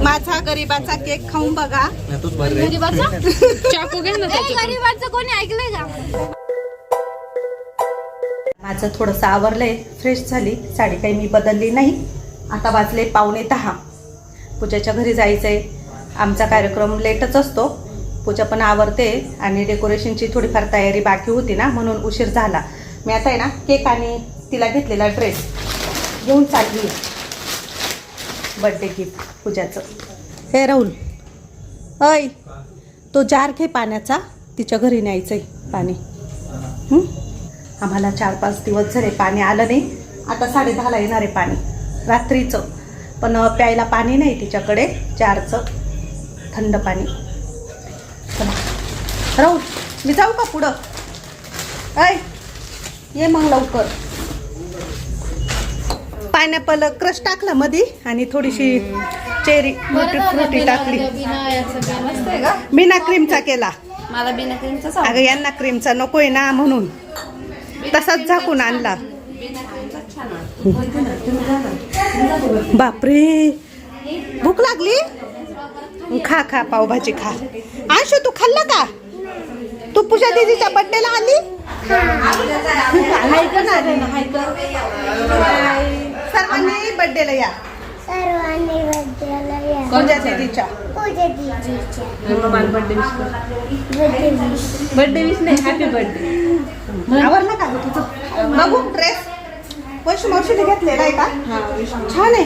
माझा गरीबाचा केक खाऊन बघा. चाकू घ्या ना. गरीबाचं कोणी ऐकलंय का? माझं थोडंसं आवरलंय फ्रेश झाली. साडी काही मी बदलली नाही. आता वाजले पावणे दहा. पूजाच्या घरी जायचंय. आमचा कार्यक्रम लेटच असतो. पूजा पण आवरते आणि डेकोरेशनची थोडीफार तयारी बाकी होती ना म्हणून उशीर झाला. मी आता आहे ना केक आणि तिला घेतलेला ड्रेस घेऊन चालली बड्डे गिफ्ट पूजाचं. हे राहुल अय तो जार घे पाण्याचा तिच्या घरी न्यायचंय पाणी. हं? आम्हाला चार पाच दिवस झाले पाणी आलं नाही. आता साडे दहाला येणार आहे पाणी. रात्रीचं. पण प्यायला पाणी नाही तिच्याकडे चारचं. थंड पाणी. राहुल मी जाऊ का पुढं? ऐ ये मग लवकर. पायनॅपल क्रश टाकला मध्ये आणि थोडीशी चेरी मोठी फ्रुटी टाकली. बिना का? बिना क्रीमचा केला. मला बिना क्रीमचा अगं यांना क्रीमचा नकोय ना म्हणून. तसाच झाकून आणला. बापरे. भूक लागली? खा खा पावभाजी खा. आशू तू खाल्लं का? तू पूजा दीदीच्या बड्डेला आली? हाय का? ना रे? हाय का? सर्वांनी बड्डेला या. सर्वांनी बर्थडेला या. पूजा दीदीच्या पूजा दीदीच्या बर्थडे विश नाही हॅपी बर्थडे आवडला का? गं तुझं बघू ड्रेस वैशू मावशीने घेतलेला आहे का? छान आहे.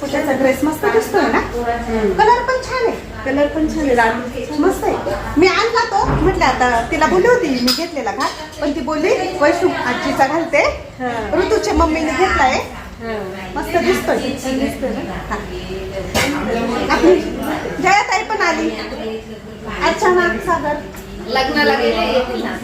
पूजाचा ड्रेस मस्त दिसतोय ना? कलर पण छान आहे. कलर पण छान आहे. मस्त आहे. मी आणला तो. म्हटलं आता तिला बोलली होती मी घेतलेला का? पण ती बोलली वैशू आजीचा घालते. ऋतूच्या मम्मीने घेतलाय. मस्त दिसतोय जयाताई पण आली. अर्चना सागर. लग्नाला गेले येतील ना.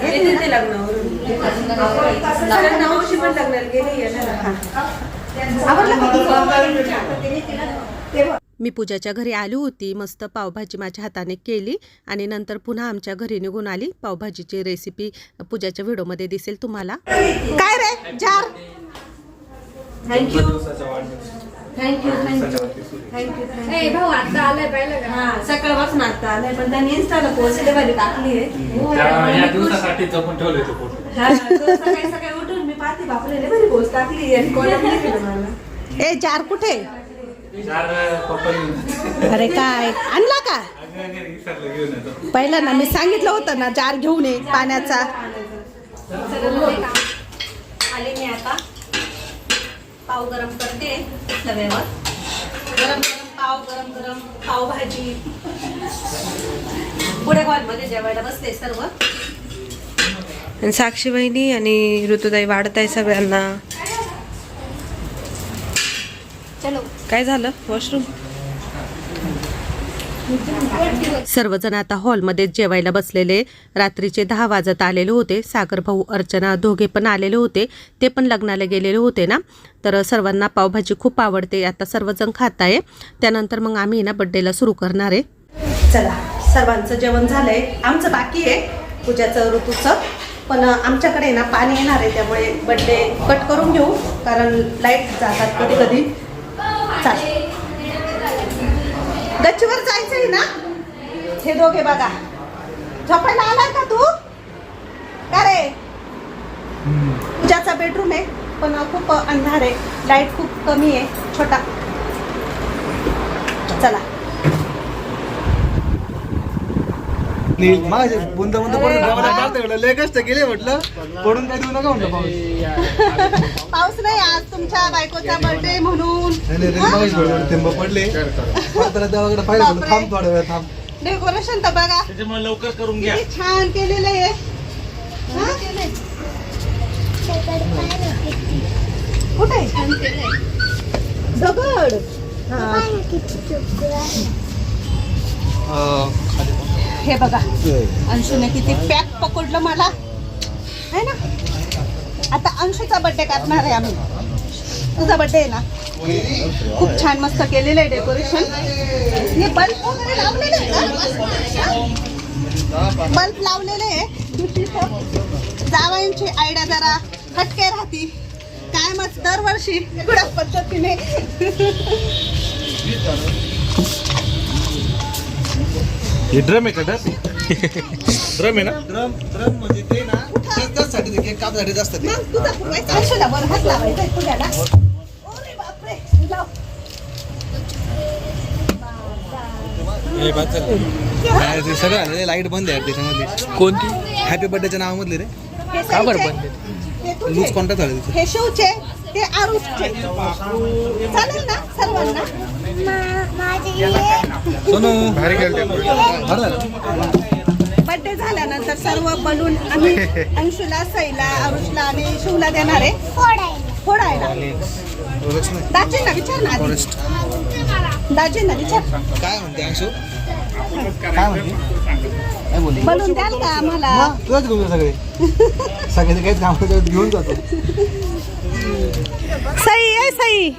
का? मी पूजाच्या घरी आली होती मस्त पावभाजी माझ्या हाताने केली आणि नंतर पुन्हा आमच्या घरी निघून आली. पावभाजीची रेसिपी पूजाच्या व्हिडिओमध्ये दिसेल तुम्हाला. काय रे? जार? Thank you thank you thank you thank you ए भाऊ आता आलाय पाहिलं का? हा सकाळपासून आता आलाय पण त्यांनी इन्स्टाला पोस्ट टाकली आहे. दिवसासाठी जपून ठेवले ते फोटो हा, तो सकाळी सकाळी उठून मी पाहते बापरे लय भारी पोस्ट टाकली आणि कोणाला मला. ए जार कुठे? चार पप्पा अरे काय? आणला का? पहिला ना मी सांगितलं होतं ना जार घेऊन ये पाण्याचा. आले मी आता. पाव गरम करते तव्यावर. गरम गरम पाव गरम गरम पावभाजी पुढे हॉलमध्ये जेवायला बसले सर्व. आणि साक्षी वहिनी आणि ऋतुताई वाढत आहे सगळ्यांना. चलो. काय झालं? वॉशरूम? सर्वजण आता हॉलमध्ये जेवायला बसलेले. रात्रीचे दहा वाजत आलेले होते. सागर भाऊ अर्चना दोघे पण आलेले होते. ते पण लग्नाला गेलेले होते ना? तर सर्वांना पावभाजी खूप आवडते. आता सर्वजण खात आहे. त्यानंतर मग आम्ही ना बड्डेला सुरू करणार आहे. चला सर्वांचं जेवण झालंय. आमचं बाकी आहे पूजाचं ऋतूचं. पण आमच्याकडे ना पाणी येणार आहे त्यामुळे बड्डे कट करून घेऊ. कारण लाइट जातात कधी कधी चालेल. गच्चीवर जायचंय ना? हे दोघे बघा. झोपायला आलाय का तू? का रे? पूजाचा बेडरूम आहे पण खूप अंधार आहे. लाइट खूप कमी आहे छोटा. चला. माझे बुंद बुंद पडून गावाला काढता म्हटलं लय कष्ट केले म्हटलं. पडून काय देऊ नका म्हटलं पाऊस. पाऊस नाही आज तुमच्या बायकोचा बर्थडे म्हणून. नाही नाही रे, मागाशी थोडे थेंब पडले. परत देवाकडे पाहिलं म्हटलं थांब थोडा वेळ थांब. डेकोरेशन तर बघा. त्याच्यामुळे लवकर करून घ्या. किती छान केलेलं आहे. हा? हे बघा. अंशूने किती पॅक पकडलं मला. है ना? आता अंशूचा बर्थडे करणार आहे आम्ही. तुझा बर्थडे आहे ना? खूप छान मस्त केलेलं आहे डेकोरेशन हे बल्ब वगैरे लावलेले आहे बल्ब लावलेले आहे. जावायची आयडिया जरा हटके राहती. कायमच दरवर्षी वेगळ्या पद्धतीने हे ड्रम आहे का ड्रम? आहे ना? ड्रम ड्रम म्हणजे ते ना त्याच- त्याचसाठी ते. केक कापसाठी सगळं आलं लाइट बंद आहे त्याच्यामध्ये कोणती? हॅपी बर्थडेच्या नावामधले रे. का बरं बंद हे लूज कॉन्टॅक्ट झाले हे ते आरुषचे. चालेल ना सर्वांना? सोनू. भारी बर्थडे झाल्यानंतर सर्व बलून आम्ही अंशूला सईला आरुषला आणि शिवला देणार आहे. फोडायला. दाजींना विचार ना दाजींना विचार. काय म्हणते अंशू? काय म्हणते? काय बोलली? बलून द्याल का आम्हाला? घेऊन सगळे. सगळे काहीच काम करतात, घेऊन जातो. सई आहे सई.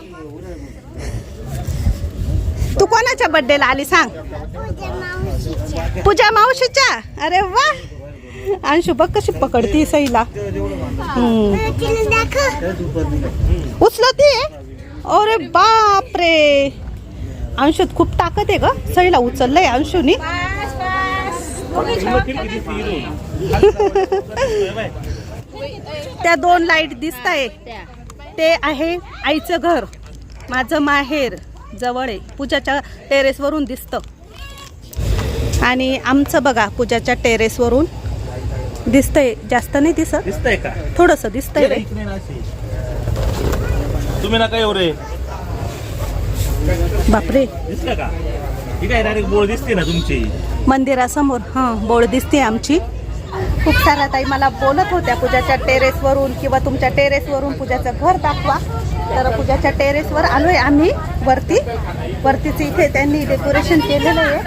तू कोणाच्या बर्थडेला आली सांग? तुझ्या मावशीच्या पूजा मावशीच्या? अरे वा! अंशु बघ कशी पकडती सईला. उचलती अरे बाप रे अंशूत खूप ताकद आहे ग. सईला उचललंय अंशूनी. त्या दोन लाइट दिसत आहे ते आहे आईचं घर. माझं माहेर. जवळ आहे. पूजाच्या टेरेसवरून दिसतं. आणि आमचं बघा पूजाच्या टेरेसवरून दिसतंय. जास्त नाही दिसत? दिसतंय का? थोडस दिसतंय रे तुम्ही ना काय एवढे बापरे. दिसलं का? ही काय डायरेक्ट बोळ दिसते ना तुमची? मंदिरासमोर हां बोळ दिसते आमची. खूप साऱ्या ताई मला बोलत होत्या पूजाच्या टेरेसवरून किंवा तुमच्या टेरेसवरून पूजाचं घर दाखवा. तर पूजाच्या टेरेसवर आहे आम्ही वरती. वरतीचं इथे त्यांनी डेकोरेशन केलेलं आहे.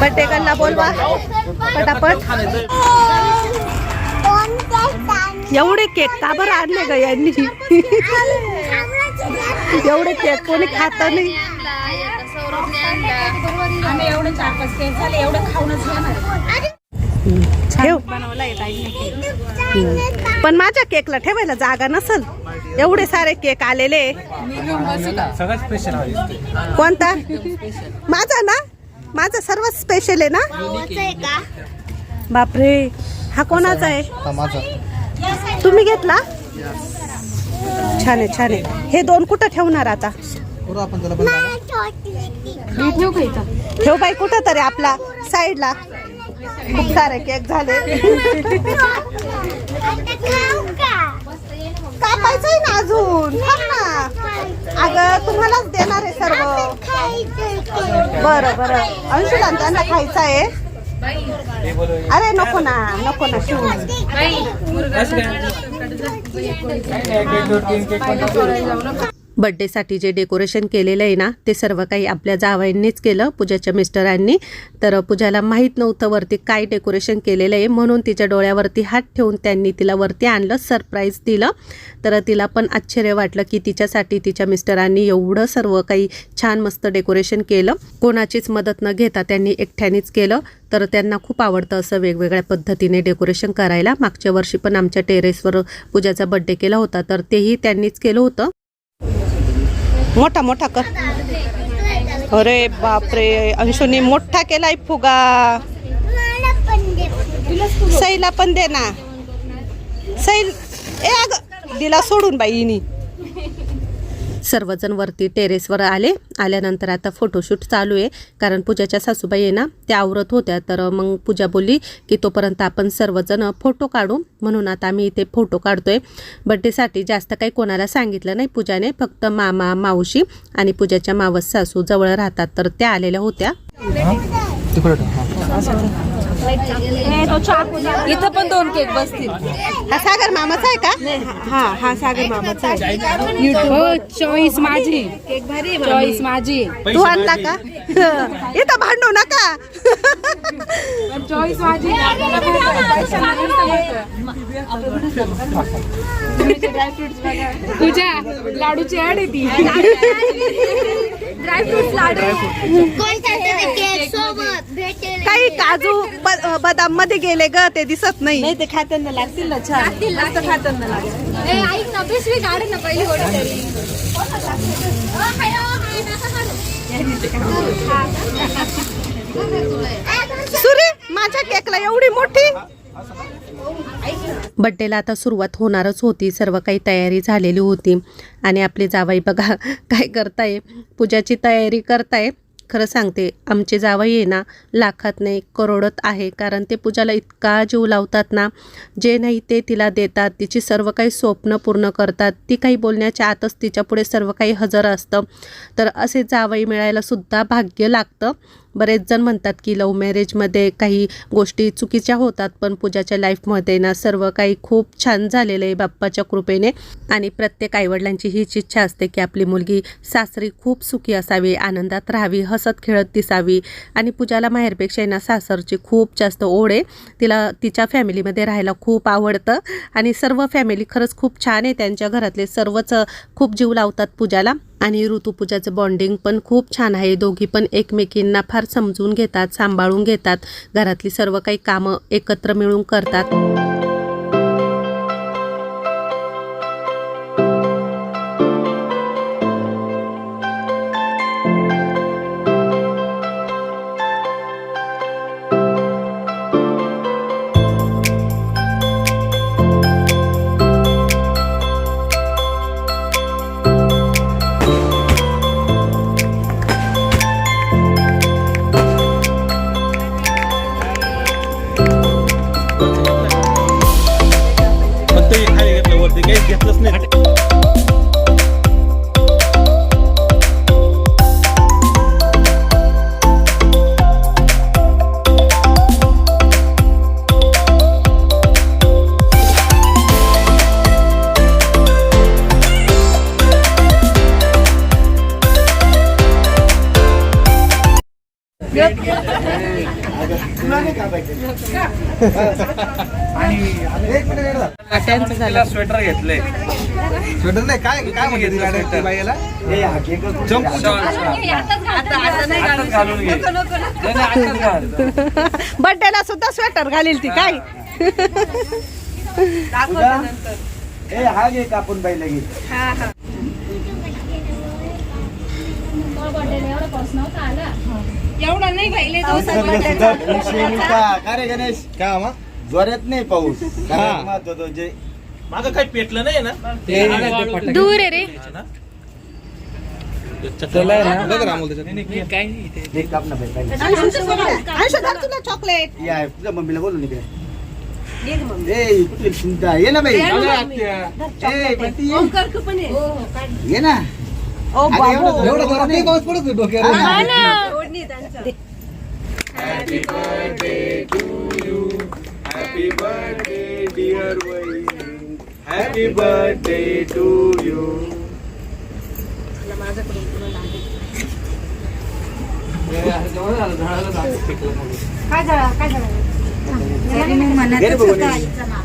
बड्डे गर्लला बोलवा. पटापट. एवढे केक का बरं आणले ग यांनी? एवढे केक कोणी खात नाही. एवढं चार पाच केक झाले एवढं खाऊनच ठेव. पण माझ्या केकला ठेवायला जागा नसल. एवढे सारे केक आलेले. कोणता? माझा ना? माझा सर्वात स्पेशल आहे ना? का बापरे. हा कोणाचा आहे? हा माझा. तुम्ही घेतला? छान आहे छान आहे. हे दोन कुठं ठेवणार आता? ठेव बाई कुठं तरी आपला साईडला खूप सारे केक झाले कापायचंय ना अजून. थांब ना. अगं तुम्हालाच देणार आहे सर्व. बरं बरं. अंशुला त्यांना खायचं आहे अरे नको ना नको ना शिव. बड्डेसाठी जे डेकोरेशन केलेलं आहे ना ते सर्व काही आपल्या जावयांनीच केलं पूजाच्या मिस्टरांनी. तर पूजाला माहीत नव्हतं वरती काय डेकोरेशन केलेलं आहे म्हणून तिच्या डोळ्यावरती हात ठेवून त्यांनी तिला वरती आणलं सरप्राईज दिलं. तर तिला पण आश्चर्य वाटलं की तिच्यासाठी तिच्या मिस्टरांनी एवढं सर्व काही छान मस्त डेकोरेशन केलं. कोणाचीच मदत न घेता त्यांनी एकट्यानेच केलं. तर त्यांना खूप आवडतं असं वेगवेगळ्या पद्धतीने डेकोरेशन करायला. मागच्या वर्षी पण आमच्या टेरेसवर पूजाचा बड्डे केला होता तर तेही त्यांनीच केलं होतं. मोठा मोठा कर. अरे बापरे अंशुनी मोठा केलाय फुगा. पण दे सईला पण दे ना. सैल ए अग दिला सोडून बाईनी सर्वजण वरती टेरेसवर आले. आल्यानंतर आता फोटोशूट चालू आहे. कारण पूजाच्या सासूबाई आहे ना त्या आवरत होत्या. तर मग पूजा बोलली की तोपर्यंत आपण सर्वजण फोटो काढू. म्हणून आता आम्ही इथे फोटो काढतोय. बड्डेसाठी जास्त काही कोणाला सांगितलं नाही पूजाने. फक्त मामा मावशी आणि पूजाच्या मावस सासू जवळ राहतात. तर त्या आलेल्या होत्या. इथं पण दोन केक बसतील. हा सागर मामाचा आहे का? हा हा सागर मामाचा आहे. हो चॉईस माझी. चॉईस माझी. तू आणला का? इथं भांडू नका. चॉईस माझी. तुझ्या लाडूची ऍड आहे ती. ड्रायफ्रुट्स लाडू. केक सोबत भेटेल काही काजू ब- बदाममध्ये गेले ग ते दिसत नाही. ते खाताना लागतील ना छान. मस्त खाताना लागतील. ऐक ना पिशवी काढ ना पहिली गोडी तरी. सुरे माझ्या केकला एवढी मोठी. बड्डेला आता सुरुवात होणारच होती. सर्व काही तयारी झालेली होती. आणि आपली जावाई बघा काय करताय? पूजाची तयारी करताय. खरं सांगते आमचे जावई आहे ना लाखात नाही करोडत आहे. कारण ते पूजाला इतका जीव लावतात ना जे नाही ते तिला देतात. तिची सर्व काही स्वप्न पूर्ण करतात. ती काही बोलण्याच्या आतच तिच्यापुढे सर्व काही हजर असतं. तर असे जावई मिळायला सुद्धा भाग्य लागतं. बरेच जण म्हणतात की लव्ह मॅरेजमध्ये काही गोष्टी चुकीच्या होतात पण पूजाच्या लाईफमध्ये ना सर्व काही खूप छान झालेलं आहे बाप्पाच्या कृपेने. आणि प्रत्येक आईवडिलांची हीच इच्छा असते की आपली मुलगी सासरी खूप सुखी असावी आनंदात राहावी हसत खेळत दिसावी. आणि पूजाला माहेरपेक्षा आहे ना सासरची खूप जास्त ओढ आहे. तिला तिच्या फॅमिलीमध्ये राहायला खूप आवडतं. आणि सर्व फॅमिली खरंच खूप छान आहे. त्यांच्या घरातले सर्वच खूप जीव लावतात पूजाला. आणि ऋतुपूजाचं बॉन्डिंग पण खूप छान आहे. दोघी पण एकमेकींना फार समजून घेतात सांभाळून घेतात. घरातली सर्व काही कामं एकत्र मिळून करतात. एक मिनिट येडा. स्वेटर घेतले स्वेटर नाही काय काय म्हणते बाईला? बड्डेला सुद्धा स्वेटर घालील ती काय? हा घे कापून बाईला घे. एवढा नाही खायले का रे गणेश? का मा? जोरात नाही पाऊस. महत्वाचं जे मागं काही पेटलं नाही ना? दूर आहे रे. चॉकलेट या तुझ्या मम्मीला कुठे चिंता. ये ना बाई. ये. ना. एवढं जोरात नाही पाऊस पडत डोक्यावर. हॅपी बर्थडे डिअर वहिनी हॅपी बर्थडे टू यू अगं दे ना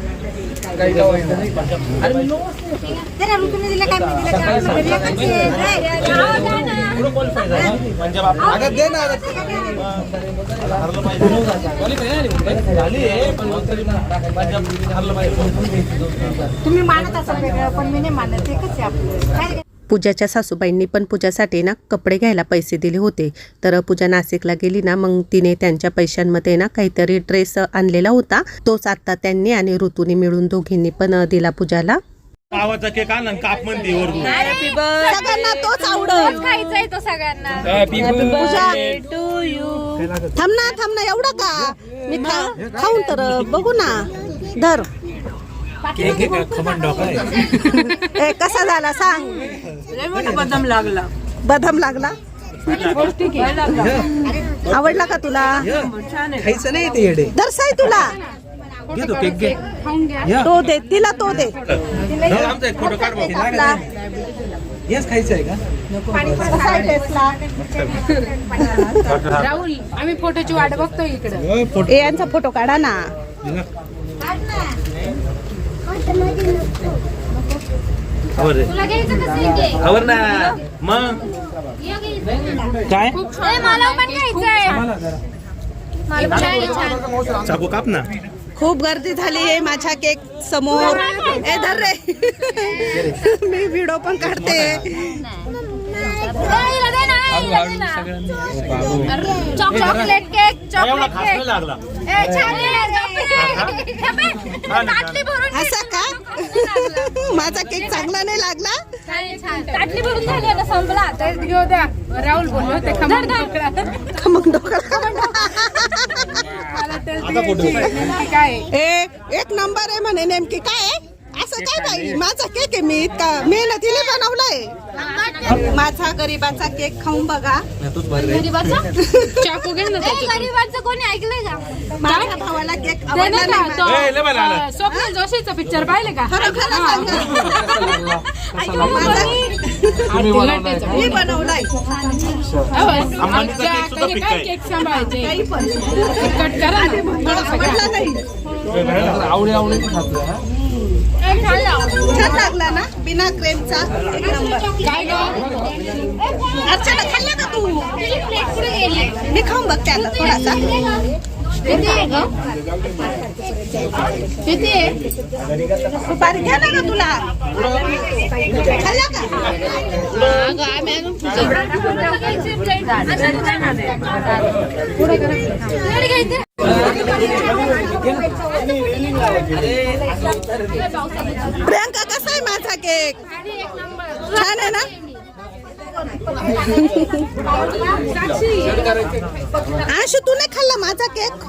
तुम्ही मानत असाल वेगळं पण मी नाही मानत. एकच आहे आपलं. पूजाच्या सासूबाईंनी पण पूजासाठी ना कपडे घ्यायला पैसे दिले होते. तर पूजा नाशिकला गेली ना मग तिने त्यांच्या पैशांमध्ये ना काहीतरी ड्रेस आणलेला होता. तोच आता त्यांनी आणि ऋतूने मिळून दोघींनी पण दिला पूजाला. गावाचा केक आणला आणि काप म्हणते वरतून सगळ्यांना तोच आवडत. खायचा तो सगळ्यांना. थांब ना थांब ना एवढं का? मी खाऊन तर बघू ना. धर. ए, कसा झाला सांग. बदम लागला. बदाम लागला? आवडला का तुला? खायचं नाही ते येडे. दर्शाय तुला. घेतो केक घे. तो दे तिला तो दे. आमचा एक फोटो काढ बघ. हेच खायचं आहे का? कसा आहे टेस्टला? राहुल आम्ही फोटोची वाट बघतो इकडे. ए यांचा फोटो काढा ना. खबर खबर ना. मग? काय? चाकू काप ना. खूप गर्दी झाली आहे माझ्या केक समोर. ए धर रे. मी व्हिडिओ पण काढते. Chocolate cake chocolate cake. लागला. असं का? माझा केक चांगला नाही लागला? ताटली भरून झाली ना संपला. तर घेऊ द्या. राहुल बोलले होते ढोकळा. काय? एक एक नंबर आहे म्हणे नेमकी काय काय बाई? माझा केक आहे मी इतका मेहनतीने बनवलाय. माझा गरीबाचा केक खाऊन बघा. गरीबाचा? चाकू घे ना त्याच्यातून. गरीबाचं कोणी ऐकलंय का? माझ्या भावाला केक आवडला नाही नाही स्वप्नील जोशीचा पिक्चर पाहिले का? खरं खरं हा. सांगा. माझा आरती घाटायचं. मी बनवलाय. होय. अंबानीचा आमच्या केक काय सांभाळायचे? काही पण. कट करा ना. मला आवडला नाही. ए, खाल्ला. छान लागला ना? बिना क्रेमचा एक नंबर अर्चना खाल्ला का तू? मी खाऊन बघते आता थोडासा. किती सुपारी घ्या ना का तुला. खाल्ला का? प्रियांका कसा आहे माझा केक? छान आहे ना? आशू तू नाही खाल्ला माझा केक?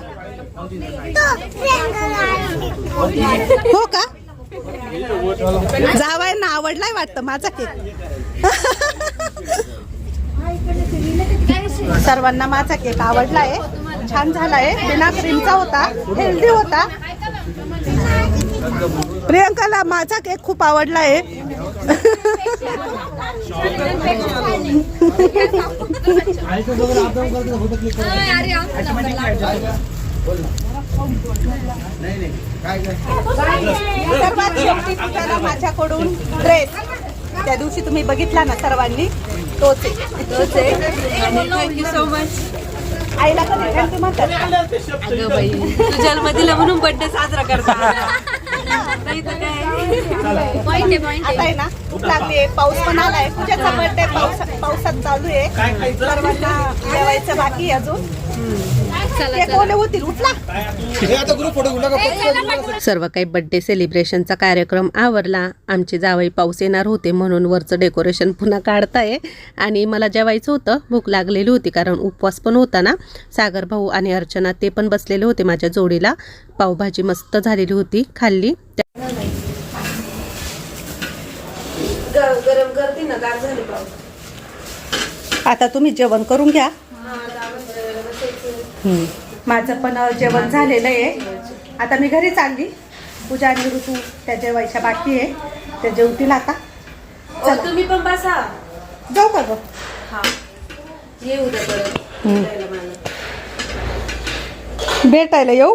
हो का? जावायला आवडलाय वाटतं माझा केक. सर्वांना माझा केक आवडला आहे. छान झाला आहे बिना क्रीमचा होता. हेल्दी होता. प्रियंकाला माझा केक खूप आवडलाय सर्वात शेवटी माझ्याकडून ड्रेस त्या दिवशी तुम्ही बघितला ना सर्वांनी? तोच आहे तोच आहे थँक्यू सो मच आईला कधी थँक्यू म्हणतात. अगं बाई तू जन्म दिला म्हणून बर्थडे साजरा करता. नाही तर काय? आता आहे ना भूक लागली पाऊस पण आलाय. पूजाचा बर्थडे पाऊस पावसात चालू आहे. सर्वांना जेवायचं बाकी आहे अजून. सर्व काही बड्डे सेलिब्रेशनचा कार्यक्रम आवरला. आमचे जावई पाऊस येणार होते म्हणून वरचं डेकोरेशन पुन्हा काढताय. आणि मला जेवायचं होतं भूक लागलेली होती कारण उपवास पण होता ना. सागर भाऊ आणि अर्चना ते पण बसलेले होते माझ्या जोडीला. पावभाजी मस्त झालेली होती खाल्ली. गरम करते ना गार झाली पाऊस. आता तुम्ही जेवण करून घ्या. माझं पण जेवण झालेलं आहे. आता मी घरी चालली पूजा आणि ऋतू त्या जेवायच्या बाकी आहे. त्या जेवतील आता. तुम्ही पण बसा. जाऊ का ग? हा. ये उद्या परत. हम्म. भेटायला मला. भेटायला येऊ?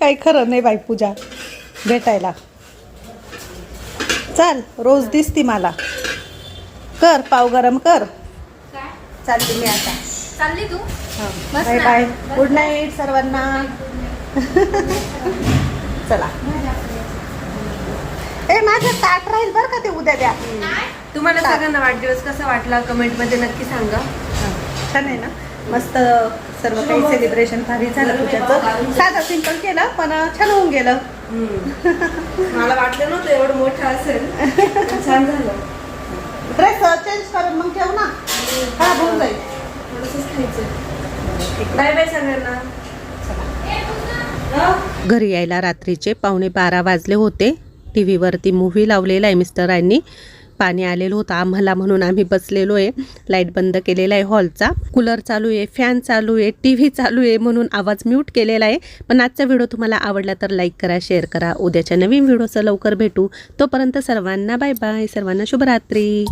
काही खरं नाही बाई पूजा. भेटायला. चल रोज दिसती मला. कर पाव गरम कर. चालली मी आता. चालली तू? Bye bye. गुड नाईट सर्वांना. चला. ए माझं ताट राहील बरं का ते उद्या द्या. तुम्हाला सगळ्यांना वाढदिवस कसा वाटला कमेंटमध्ये नक्की सांगा. छान आहे ना? मस्त सर्व काही सेलिब्रेशन भारी झालं तुझ्याचं साधं सिंपल केलं पण छान होऊन गेलं. मला वाटलं नव्हतं एवढं मोठं असेल. छान झालं. ड्रेस चेंज करून मग ठेव ना. हा होऊन जाईल. थोडंसंच खायचं. बाय बाय सगळ्यांना. घरी यायला रात्रीचे पावणे बारा वाजले होते. टी व्हीवरती मूव्ही लावलेला आहे मिस्टरांनी पाणी आलेलं होतं आम्हाला म्हणून आम्ही बसलेलो आहे. लाइट बंद केलेला आहे हॉलचा कूलर चालू आहे फॅन चालू आहे टी व्ही चालू आहे म्हणून आवाज म्यूट केलेला आहे. पण आजचा व्हिडिओ तुम्हाला आवडला तर लाईक करा शेअर करा. उद्याच्या नवीन व्हिडिओचं लवकर भेटू. तोपर्यंत सर्वांना बाय बाय सर्वांना शुभरात्री.